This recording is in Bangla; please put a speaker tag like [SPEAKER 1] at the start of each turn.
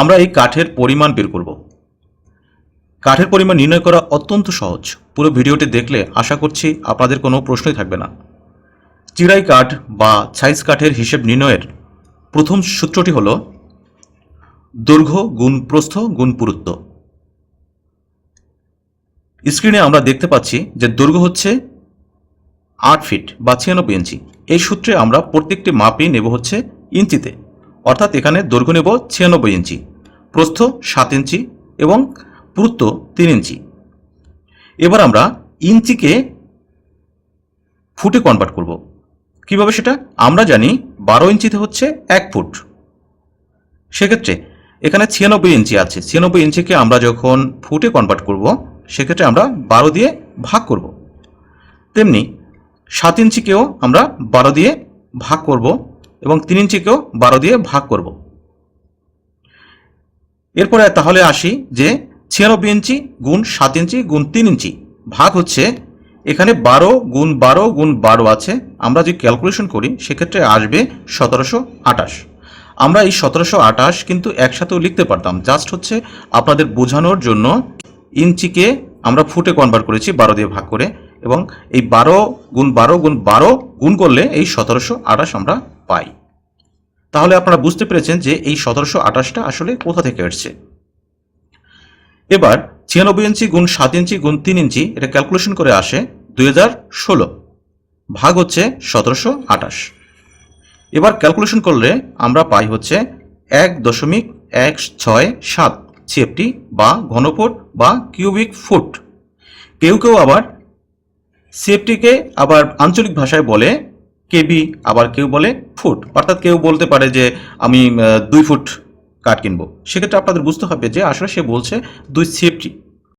[SPEAKER 1] আমরা এই কাঠের পরিমাণ বের করব। কাঠের পরিমাণ নির্ণয় করা অত্যন্ত সহজ। পুরো ভিডিওটি দেখলে আশা করছি আপনাদের কোনো প্রশ্নই থাকবে না। চিরাই কাঠ বা ছাইজ কাঠের হিসেব নির্ণয়ের প্রথম সূত্রটি হল দৈর্ঘ্য গুণ প্রস্থ গুণ পুরুত্ব। স্ক্রিনে আমরা দেখতে পাচ্ছি যে দৈর্ঘ্য হচ্ছে আট ফিট বা ছিয়ানব্বই ইঞ্চি। এই সূত্রে আমরা প্রত্যেকটি মাপই নেব হচ্ছে ইঞ্চিতে। অর্থাৎ এখানে দৈর্ঘ্য নেব ছিয়ানব্বই ইঞ্চি, প্রস্থ সাত ইঞ্চি এবং পুরুত্ব তিন ইঞ্চি। এবার আমরা ইঞ্চিকে ফুটে কনভার্ট করব। কীভাবে সেটা? আমরা জানি বারো ইঞ্চিতে হচ্ছে এক ফুট। সেক্ষেত্রে এখানে ছিয়ানব্বই ইঞ্চি আছে। ছিয়ানব্বই ইঞ্চিকে আমরা যখন ফুটে কনভার্ট করব, সেক্ষেত্রে আমরা বারো দিয়ে ভাগ করব। তেমনি সাত ইঞ্চিকেও আমরা বারো দিয়ে ভাগ করব। এবং তিন ইঞ্চিকেও বারো দিয়ে ভাগ করব। এরপরে তাহলে আসি যে ছিয়ানব্বই ইঞ্চি গুণ সাত ইঞ্চি গুণ তিন ইঞ্চি ভাগ হচ্ছে এখানে বারো গুণ বারো গুণ বারো আছে। আমরা যদি ক্যালকুলেশন করি সেক্ষেত্রে আসবে সতেরোশো আঠাশ। আমরা এই সতেরোশো আঠাশ কিন্তু একসাথেও লিখতে পারতাম। জাস্ট হচ্ছে আপনাদের বোঝানোর জন্য ইঞ্চিকে আমরা ফুটে কনভার্ট করেছি বারো দিয়ে ভাগ করে। এবং এই বারো গুণ বারো গুণ বারো গুণ করলে এই সতেরোশো আঠাশ আমরা পাই। তাহলে আপনারা বুঝতে পেরেছেন যে এই সতেরোশো আঠাশটা আসলে কোথা থেকে এসছে। এবার ছিয়ানব্বই ইঞ্চি গুণ সাত ইঞ্চি গুণ তিন ইঞ্চি, এটা ক্যালকুলেশন করে আসে দুই হাজার ষোলো। ভাগ হচ্ছে সতেরোশো আঠাশ। এবার ক্যালকুলেশন করলে আমরা পাই হচ্ছে এক দশমিক এক ছয় সাত সিএফটি বা ঘনফুট বা কিউবিক ফুট। কেউ কেউ আবার সিএফটিকে আবার আঞ্চলিক ভাষায় বলে, কেবি আবার কেউ বলে ফুট। অর্থাৎ কেউ বলতে পারে যে, আমি দুই ফুট কাঠ কিনবো। সেক্ষেত্রে আপনাদের বুঝতে হবে যে, আসলে সে বলছে দুই সিএফটি।